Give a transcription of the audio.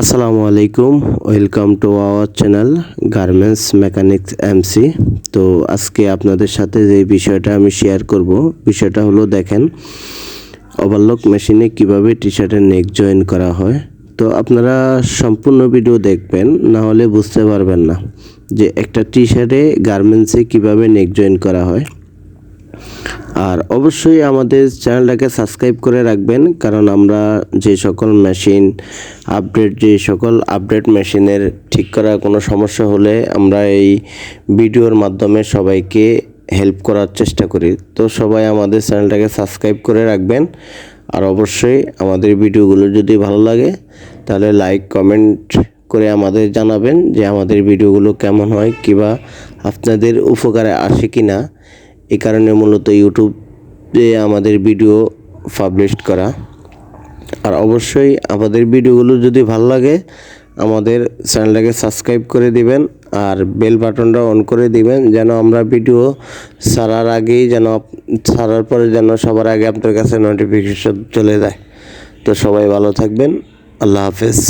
আসসালামু আলাইকুম, welcome to our channel garments mechanics MC. তো আজকে আপনাদের সাথে যে বিষয়টা আমি শেয়ার করব, বিষয়টা হলো দেখেন, ওভারলক মেশিনে কীভাবে টি শার্টের নেক জয়েন করা হয়। তো আপনারা সম্পূর্ণ ভিডিও দেখবেন, না হলে বুঝতে পারবেন না যে একটা টি শার্টে গার্মেন্টসে কীভাবে নেক জয়েন করা হয়। আর অবশ্যই আমাদের চ্যানেলটাকে সাবস্ক্রাইব করে রাখবেন, কারণ আমরা যে সকল মেশিন আপডেট, যে সকল আপডেট মেশিনের ঠিক করার কোনো সমস্যা হলে আমরা এই ভিডিওর মাধ্যমে সবাইকে হেল্প করার চেষ্টা করি। তো সবাই আমাদের চ্যানেলটাকে সাবস্ক্রাইব করে রাখবেন, আর অবশ্যই আমাদের ভিডিওগুলো যদি ভালো লাগে, তাহলে লাইক, কমেন্ট করে আমাদের জানাবেন যে আমাদের ভিডিওগুলো কেমন হয়, কিবা আপনাদের উপকারে আসে কি না এই কারণে মূলত ইউটিউবে আমাদের ভিডিও পাবলিশ করা। আর অবশ্যই আমাদের ভিডিওগুলো যদি ভালো লাগে, আমাদের চ্যানেলটাকে সাবস্ক্রাইব করে দিবেন আর বেল বাটনটা অন করে দিবেন যেন আমরা ভিডিও ছাড়ার আগেই যেন ছাড়ার পরে যেন সবার আগে আপনার কাছে নোটিফিকেশন চলে যায়। তো সবাই ভালো থাকবেন। আল্লাহ হাফেজ।